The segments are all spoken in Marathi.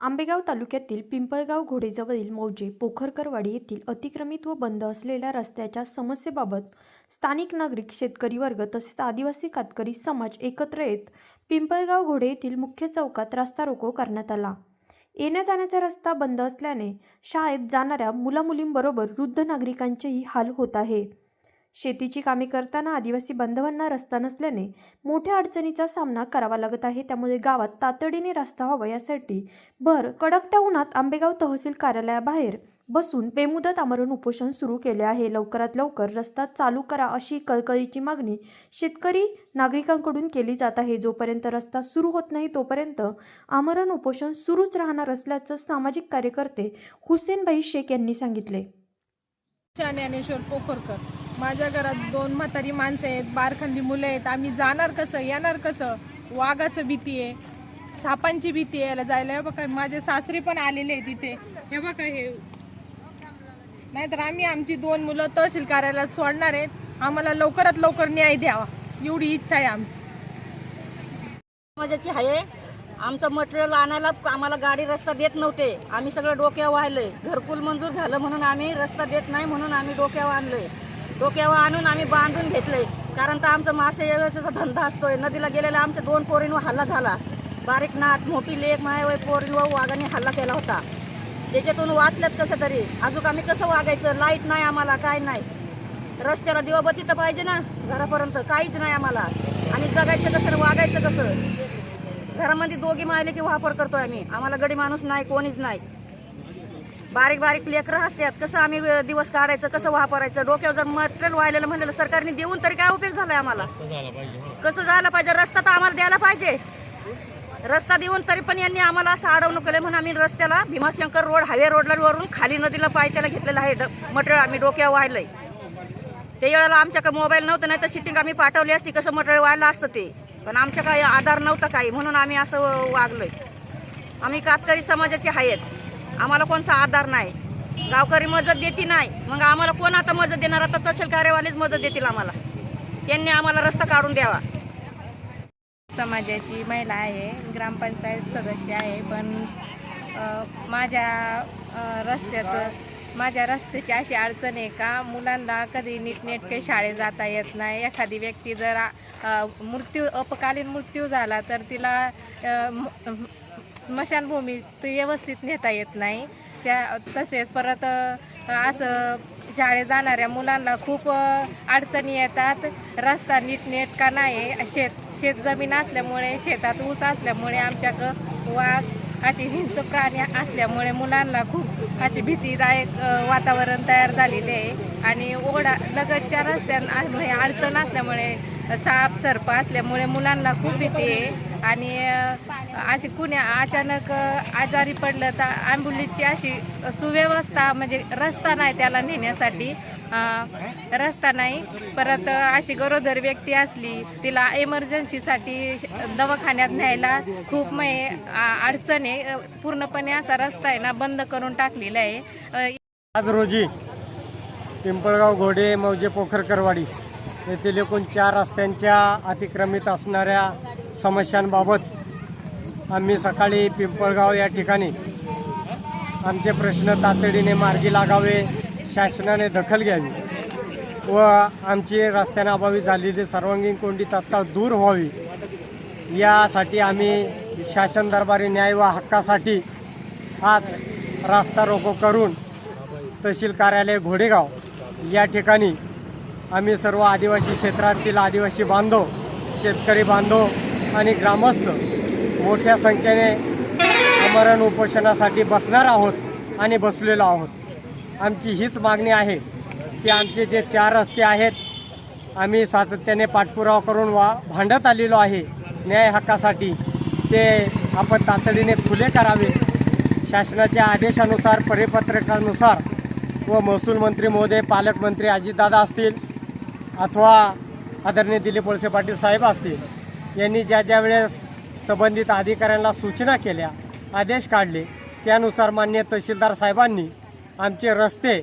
आंबेगाव तालुक्यातील पिंपळगाव घोडेजवळील मौजे पोखरकरवाडी येथील अतिक्रमित व बंद असलेल्या रस्त्याच्या समस्येबाबत स्थानिक नागरिक शेतकरी वर्ग तसेच आदिवासी कातकरी समाज एकत्र येत पिंपळगाव घोडे येथील मुख्य चौकात रस्ता रोको करण्यात आला. येण्या जाण्याचा रस्ता बंद असल्याने शाळेत जाणाऱ्या मुलामुलींबरोबर वृद्ध नागरिकांचेही हाल होत आहे. शेतीची कामे करताना आदिवासी बांधवांना रस्ता नसल्याने मोठ्या अडचणीचा सामना करावा लागत आहे. त्यामुळे गावात तातडीने रस्ता व्हावा यासाठी भर कडकत्या उन्हात आंबेगाव तहसील कार्यालयाबाहेर बसून बेमुदत आमरण उपोषण सुरू केले आहे. लवकरात लवकर रस्ता चालू करा अशी कळकळीची मागणी शेतकरी नागरिकांकडून केली जात आहे. जोपर्यंत रस्ता सुरू होत नाही तोपर्यंत आमरण उपोषण सुरूच राहणार असल्याचं सामाजिक कार्यकर्ते हुसेनभाई शेख यांनी सांगितले. ज्ञानेश्वर पोखरकर माझ्या घरात दोन म्हातारी माणसं आहेत बारखंडी मुलं आहेत. आम्ही जाणार कसं येणार कसं? वाघाचं भीती आहे. सापांची भीती आहे याला जायला. हे बघा माझे सासरे पण आलेले आहेत तिथे हे बघा हे. नाहीतर आम्ही आमची दोन मुलं तहसील कार्यालयात सोडणार आहेत. आम्हाला लवकरात लवकर न्याय द्यावा. एवढी इच्छा आहे आमची. समाजाची आहे. आमचं मटेरियल आणायला आम्हाला गाडी रस्ता देत नव्हते. आम्ही सगळं डोक्यावर वाहिलंय घरकुल मंजूर झालं म्हणून आम्ही रस्ता देत नाही म्हणून आम्ही डोक्यावर आणलोय. डोक्यावर आणून आम्ही बांधून घेतले कारण तर आमचा मासे याचा धंदा असतोय. नदीला गेलेला आमच्या दोन पोरींवर हल्ला झाला. बारीक नाथ मोठी लेख मायावय पोरींवर वाघाने हल्ला केला होता. त्याच्यातून वाचल्यात कसं तरी. अजून आम्ही कसं वागायचं? लाइट नाही आम्हाला काय नाही. रस्त्याला दिवाबत्ती तर पाहिजे ना घरापर्यंत. काहीच नाही आम्हाला. आणि जगायचं कसं वागायचं कसं? घरामध्ये दोघी मायले की वापर करतोय आम्ही. आम्हाला गडी माणूस नाही कोणीच नाही. बारीक बारीक लेकरं असतात. कसं आम्ही दिवस काढायचं कसं वापरायचं डोक्यावर जर मटेरियल व्हायला म्हणलेलं सरकारने देऊन तरी काय उपयोग झालाय आम्हाला? कसं झालं पाहिजे? रस्ता तर आम्हाला द्यायला पाहिजे. रस्ता देऊन तरी पण यांनी आम्हाला असं अडवणूक केलं म्हणून आम्ही रस्त्याला भीमाशंकर रोड हायवे रोडला वरून खाली नदीला पाय त्याला घेतलेलं आहे. मटेरियल आम्ही डोक्यावर वाहिलंय. ते वेळेला आमच्याकडे मोबाईल नव्हतं नाही तर सिटिंग आम्ही पाठवली असती कसं मटेरियल व्हायला असतं ते. पण आमच्या काही आधार नव्हता काही म्हणून आम्ही असं वागलोय. आम्ही कातकरी समाजाचे आहेत. आम्हाला कोणचा आधार नाही. गावकरी मदत देती नाही. मग आम्हाला कोण आता मदत देणार? आता तहसील कार्यवालीच मदत देतील आम्हाला. त्यांनी आम्हाला रस्ता काढून द्यावा. समाजाची महिला आहे ग्रामपंचायत सदस्य आहे पण माझ्या रस्त्याचं माझ्या रस्त्याची अशी अडचण आहे का? मुलांना कधी नीटनेटके शाळेत जाता येत नाही. एखादी व्यक्ती जर मृत्यू अपकालीन मृत्यू झाला तर तिला स्मशानभूमीत स्मशानभूमी व्यवस्थित नेता येत नाही. त्या तसेच परत असं शाळेत जाणाऱ्या मुलांना खूप अडचणी येतात. रस्ता नीटनेटका नाही. शेत शेत जमीन असल्यामुळे शेतात ऊस असल्यामुळे आमच्याकडं वाघ अशी हिंसक प्राणी असल्यामुळे मुलांना खूप अशी भीतीदायक वातावरण तयार झालेले आहे. आणि ओढा लगतच्या रस्त्यांमुळे अडचण असल्यामुळे साप सर्प असल्यामुळे मुलांना खूप भीती आहे. आणि अशी कुण्या अचानक आजारी पडलं तर ॲम्ब्युलन्सची अशी सुव्यवस्था म्हणजे रस्ता नाही त्याला नेण्यासाठी. रस्ता नाही. परत अशी गरोदर व्यक्ती असली तिला एमर्जन्सीसाठी दवाखान्यात न्यायला खूप मये आ- अडचण आहे. पूर्णपणे असा रस्ता आहे ना बंद करून टाकलेला आहे. आज रोजी पिंपळगाव घोडे मौजे पोखरकरवाडी येथील एकूण चार रस्त्यांच्या अतिक्रमित असणाऱ्या समस्यांबाबत आम्ही सकाळी पिंपळगाव या ठिकाणी आमचे प्रश्न तातडीने मार्गी लागावे शासनाने दखल घ्यावी व आमची रस्त्याअभावी झालेली सर्वांगीण कोंडी तात्काळ दूर व्हावी. यासाठी आम्ही शासन दरबारी न्याय व हक्कासाठी आज रास्ता रोको करून तहसील कार्यालय घोडेगाव या ठिकाणी आम्ही सर्व आदिवासी क्षेत्रातील आदिवासी बांधव शेतकरी बांधव आणि ग्रामस्थ मोठ्या संख्येने आमरण उपोषणासाठी बसणार आहोत आणि बसलेलो आहोत. आमची हीच मागणी आहे की आमचे जे चार रस्ते आहेत आम्ही सातत्याने पाठपुरावा करून वा भांडत आलेलो आहे. न्याय हक्कासाठी ते आपण तातडीने खुले करावे. शासनाच्या आदेशानुसार परिपत्रकानुसार व महसूल मंत्री महोदय पालकमंत्री अजितदादा असतील अथवा आदरणीय दिलीप वळसे पाटील साहेब असतील यांनी ज्या ज्या वेळेस संबंधित अधिकाऱ्यांना सूचना केल्या आदेश काढले त्यानुसार मान्य तहसीलदार साहेबांनी आमचे रस्ते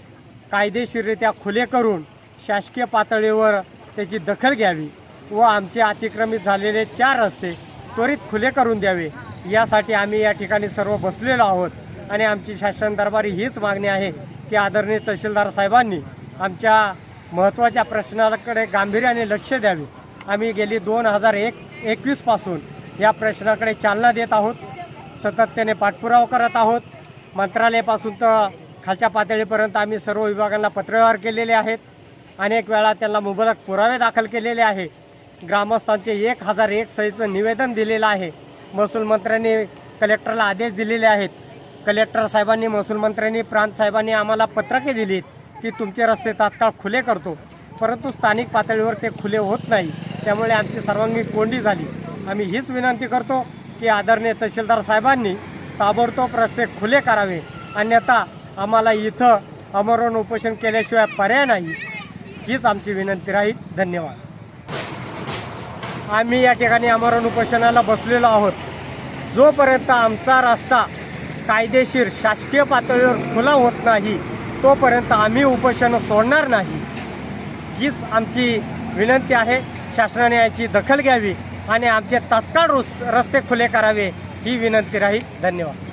कायदेशीररित्या खुले करून शासकीय पातळीवर त्याची दखल घ्यावी व आमचे अतिक्रमित झालेले चार रस्ते त्वरित खुले करून द्यावे. यासाठी आम्ही या ठिकाणी सर्व बसलेलो आहोत आणि आमची शासन दरबारी हीच मागणी आहे की आदरणीय तहसीलदार साहेबांनी आमच्या महत्त्वाच्या प्रश्नाकडे गांभीर्याने लक्ष द्यावे. आम्ही गेली दोन हजार एक एकवीसपासून या प्रश्नाकडे चालना देत आहोत. सातत्याने पाठपुरावा करत आहोत. मंत्रालयापासून तर खालच्या पातळीपर्यंत आम्ही सर्व विभागांना पत्रव्यवहार केलेले आहेत. अनेक वेळा त्यांना मुबलक पुरावे दाखल केलेले आहे. ग्रामस्थांचे एक हजार एक सहीचं निवेदन दिलेलं आहे. महसूल मंत्र्यांनी कलेक्टरला आदेश दिलेले आहेत. कलेक्टर साहेबांनी महसूल मंत्र्यांनी प्रांत साहेबांनी आम्हाला पत्रके दिलीत की तुमचे रस्ते तात्काळ खुले करतो. परंतु स्थानिक पातळीवर ते खुले होत नाही. त्यामुळे आमची सर्वांगीण कोंडी झाली. आम्ही हीच विनंती करतो की आदरणीय तहसीलदार साहेबांनी ताबडतोब रस्ते खुले करावे. अन्यथा आम्हाला इथं अमरण उपोषण केल्याशिवाय पर्याय नाही. हीच आमची विनंती राहील. धन्यवाद. आम्ही या ठिकाणी अमरण उपोषणाला बसलेलो आहोत. जोपर्यंत आमचा रस्ता कायदेशीर शासकीय पातळीवर खुला होत नाही तोपर्यंत आम्ही उपोषण सोडणार नाही. हीच आमची विनंती आहे. शासनाने याची दखल घ्यावी आणि आमचे तात्काळ रुस- रस्ते खुले करावे ही विनंती राहील. धन्यवाद.